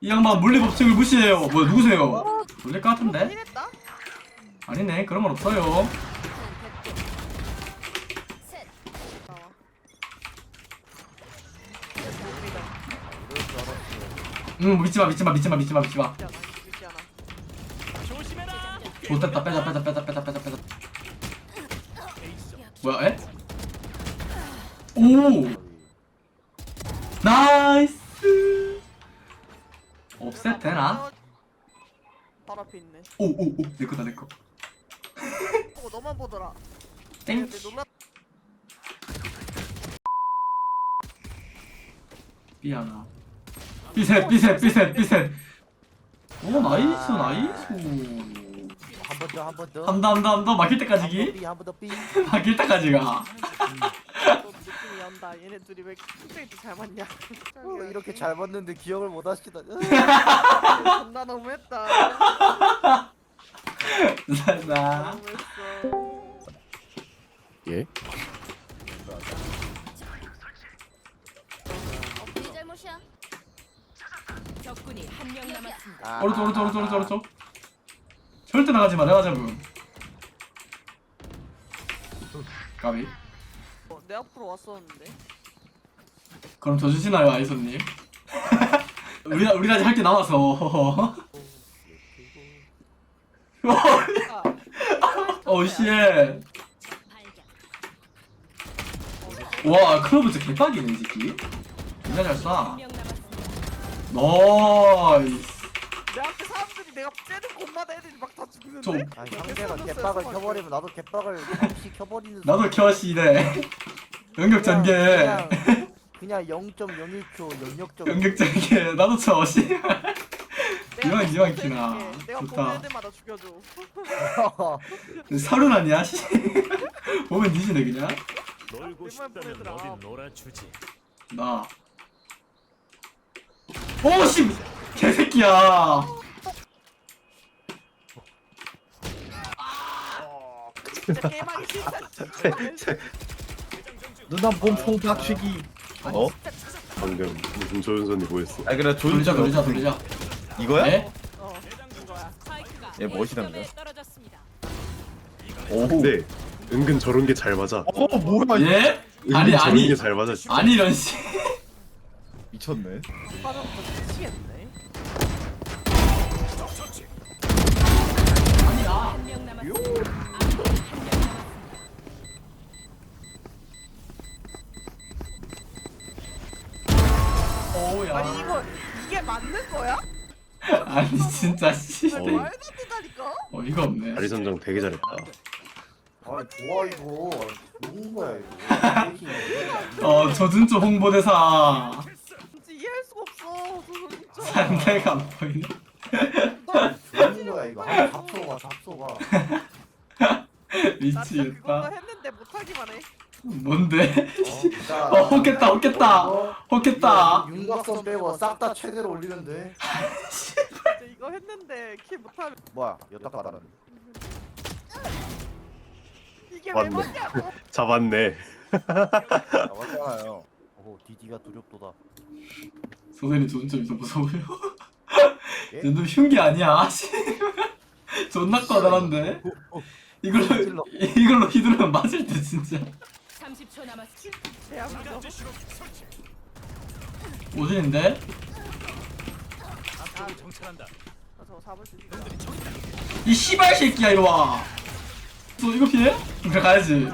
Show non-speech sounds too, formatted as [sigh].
이 양반 물리 법칙을 무시해요. 뭐 누구세요? 놀릴 것 같은데? 이랬다? 아니네 그런 건 없어요. 셋. 나와. 응 믿지마 믿지마 믿지마 믿지마 믿지마. 믿지 않아. 믿지 않아. 못됐다 빼자 빼자 빼자 빼자 빼자 빼자. 뭐야 에? 오 나이스. 옵셋 되나? 바로 앞에 있네. 오오오 내 거다 내 거. 어, 너만 보더라. 땡. B 하나. B셋 B셋 B셋 B셋. 오 나이스 나이스. 한 번 더, 한 번 더. 한다 한다 한다 막힐 때까지 기. 한번 더 삐. [laughs] 막힐 때까지 가. 연다. 얘네 둘이 왜 컴퓨터도 잘 맞냐? 어, 이렇게 잘 봤는데 기억을 못 하시다. [laughs] 존나 너무했다. [laughs] 너무했어. 예? 네 잘못이야. 적군이 한 명 남았습니다. 아, 오른쪽 오른쪽 오른쪽 오른쪽 오른쪽. 절대 나가지 마 내가 잡음. 까비. 어, 내 앞으로 왔었는데. 그럼 저 주시나요 아이손님? 우리 우리 아직 할 게 남아서. 아, [laughs] 오 씨. 발견. 와 클로브 진짜 개빡이네 이 새끼. 진짜 잘 쏴. 나이스. 내 앞에 사람들이 내가 째는 곳마다 애들이 막 다 죽는데. 좀 아니 상대가 개빡을 켜버리면 나도 개빡을 [laughs] 같이 켜버리는. 나도 켜시네. 연격 전개. 그냥, [laughs] 그냥 0.01초 영역적. 연격 전개. 나도 쳐 씨. [laughs] 내가 이왕 계속 이왕 째는 키나. 내가 좋다. 보는 애들마다 죽여줘. [laughs] 서른 아니야 씨. 보면 뒤지네 그냥. 놀고 내 싶다면 말 어디 보내더라. 놀아주지. 나. 오 씨 개새끼야. 진짜 게임하기 싫다. 누나 몸통 박치기 어? 방금 무슨 조윤선이 뭐였어? 아 그래 돌리자 조윤선 돌리자 돌리자. 이거야? 네? 어, 얘 떨어졌습니다. 오 근데 은근 저런 게 잘 맞아. 어 뭐야 예? 은근 아니 저런 아니 게 잘 맞아. 진짜. 아니 이런 씨. [laughs] 미쳤네 화장도 미치겠네. 한명 남았습니다. 아군이 한명 오야. 아니 이거 이게 맞는 거야? [laughs] 아니 진짜 씨. 왜 어. 말도 안 된다니까? 어이가 없네. 다리 선정 되게 잘했다. 아 좋아 이거. 좋은 거야 이거. 어 저준조 홍보대사. 진짜 이해할 수가 없어. 상대가 안 보이네. 좋은 거야 이거. 아, 잡소가 잡소가. [laughs] 미치겠다. 했는데 못하기만 해. 뭔데? 자, 어 혹했다 혹했다 이거 혹했다. 윤곽선 빼고 싹 다 최대로 올리는데. [laughs] 진짜 이거 했는데 키 못하면 뭐야 여기다 깔아. 이게 왜 맞네. 맞냐고. [laughs] 잡았네. 나왔잖아요. 오 디디가 두렵도다. 소설이 저준조 있어 무서워요. 예? 쟤도 흉기 아니야. 씨. 존나 꺼다란데. 이걸로 이걸로 휘두르면 맞을 때 진짜. 30초 남았습니다. 대한민국. 오진인데? 앞쪽을. 이 씨발 새끼야 이리 와. 너 이거 피해? 가야지.